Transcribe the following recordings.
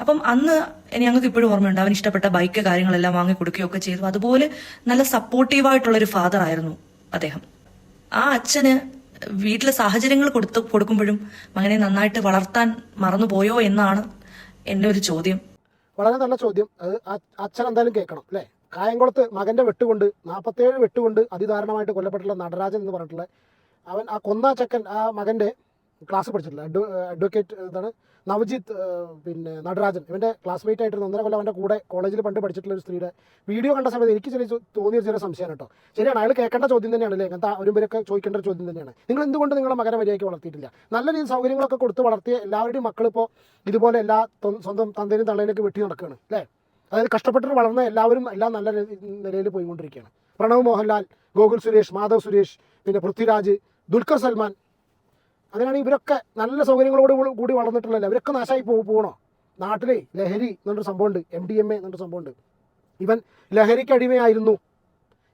അപ്പം അന്ന് ഞങ്ങൾക്ക് ഇപ്പോഴും ഓർമ്മയുണ്ട് അവൻ ഇഷ്ടപ്പെട്ട ബൈക്ക് കാര്യങ്ങളെല്ലാം വാങ്ങി കൊടുക്കുകയൊക്കെ ചെയ്തു. അതുപോലെ നല്ല സപ്പോർട്ടീവായിട്ടുള്ള ഒരു ഫാദർ ആയിരുന്നു അദ്ദേഹം. ആ അച്ഛന് വീട്ടിലെ സാഹചര്യങ്ങൾ കൊടുത്ത് കൊടുക്കുമ്പോഴും മകനെ നന്നായിട്ട് വളർത്താൻ മറന്നുപോയോ എന്നാണ് എന്റെ ഒരു ചോദ്യം. വളരെ നല്ല ചോദ്യം. അത് അച്ഛൻ എന്തായാലും കേൾക്കണം അല്ലേ? കായംകുളത്ത് മകന്റെ വെട്ടുകൊണ്ട് നാൽപ്പത്തേഴ് വെട്ടുകൊണ്ട് അതിദാരുണമായിട്ട് കൊല്ലപ്പെട്ടുള്ള നടരാജൻ എന്ന് പറഞ്ഞിട്ടുള്ള അവൻ ആ കൊന്ന ആ മകന്റെ ക്ലാസ് പഠിച്ചിട്ടില്ല. അഡ്വ അഡ്വക്കേറ്റ് എന്താണ് നവജിത്ത് പിന്നെ നടരാജൻ. ഇവന്റെ ക്ലാസ്മേറ്റ് ആയിട്ട് ഒന്നര കൊല്ലം അവന്റെ കൂടെ കോളേജിൽ പണ്ട് പഠിച്ചിട്ടുള്ള ഒരു സ്ത്രീയുടെ വീഡിയോ കണ്ട സമയത്ത് എനിക്ക് ചെറിയ തോന്നിയ ചെറിയ സംശയമാണ് കേട്ടോ. ശരിയാണ് അയാൾ കേൾക്കേണ്ട ചോദ്യം തന്നെയാണ് അല്ലേ? അങ്ങനത്തെ ഒരുവരൊക്കെ ചോദിക്കേണ്ട ഒരു ചോദ്യം തന്നെയാണ്. നിങ്ങൾ എന്തുകൊണ്ട് നിങ്ങളുടെ മകനെ മര്യാദയ്ക്ക് വളർത്തിയിട്ടില്ല? നല്ല രീതിയിൽ സൗകര്യങ്ങളൊക്കെ കൊടുത്ത് വളർത്തിയ എല്ലാവരുടെയും മക്കളിപ്പോൾ ഇതുപോലെ എല്ലാ സ്വന്തം തന്തേനും തള്ളേനൊക്കെ വെട്ടി നടക്കുകയാണ് അല്ലേ? അതായത് കഷ്ടപ്പെട്ടിട്ട് വളർന്ന എല്ലാവരും എല്ലാം നല്ല നിലയിൽ പോയിക്കൊണ്ടിരിക്കുകയാണ്. പ്രണവ് മോഹൻലാൽ ഗോകുൽ സുരേഷ് മാധവ് സുരേഷ് പിന്നെ പൃഥ്വിരാജ് ദുൽഖർ സൽമാൻ അങ്ങനെയാണ് ഇവരൊക്കെ നല്ല സൗകര്യങ്ങളോട് കൂടി- വളർന്നിട്ടുള്ളത് അവരൊക്കെ നാശമായി പോകണോ നാട്ടിലെ ലഹരി എന്നൊരു സംഭവമുണ്ട്. എം ഡി എം എ എന്നൊരു സംഭവമുണ്ട്. ഇവൻ ലഹരിക്ക് അടിമയായിരുന്നു.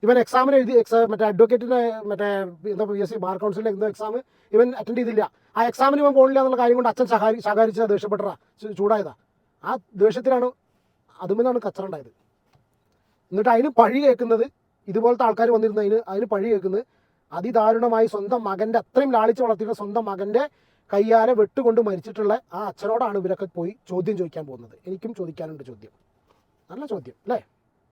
ഇവൻ എക്സാമിന് എഴുതി എക്സാം മറ്റേ അഡ്വക്കേറ്റിന്റെ മറ്റേ എന്താ പി എസ് സി ബാർ കൗൺസിലിന്റെ എന്തോ എക്സാം ഇവൻ അറ്റൻഡ് ചെയ്തില്ല. ആ എക്സാമിന് ഇവൻ പോകില്ല എന്നുള്ള കാര്യം കൊണ്ട് അച്ഛൻ സഹാരി സഹകരിച്ച ദേഷ്യപ്പെട്ടതാ ചു- ചൂടായതാ. ആ ദേഷ്യത്തിലാണ് അതുമെന്നാണ് കച്ചറ ഉണ്ടായത്. എന്നിട്ട് അതിന് പഴി കേൾക്കുന്നത് ഇതുപോലത്തെ ആൾക്കാർ വന്നിരുന്ന. അതിന് അതിന് പഴി കേൾക്കുന്നത് അതിദാരുണമായി സ്വന്തം മകന്റെ അത്രയും ലാളിച്ച് വളർത്തിയിട്ട് സ്വന്തം മകന്റെ കയ്യാലെ വെട്ടുകൊണ്ട് മരിച്ചിട്ടുള്ള ആ അച്ഛനോടാണ് ഇവരൊക്കെ പോയി ചോദ്യം ചോദിക്കാൻ പോകുന്നത്. എനിക്കും ചോദിക്കാനുണ്ട് ചോദ്യം. നല്ല ചോദ്യം അല്ലേ?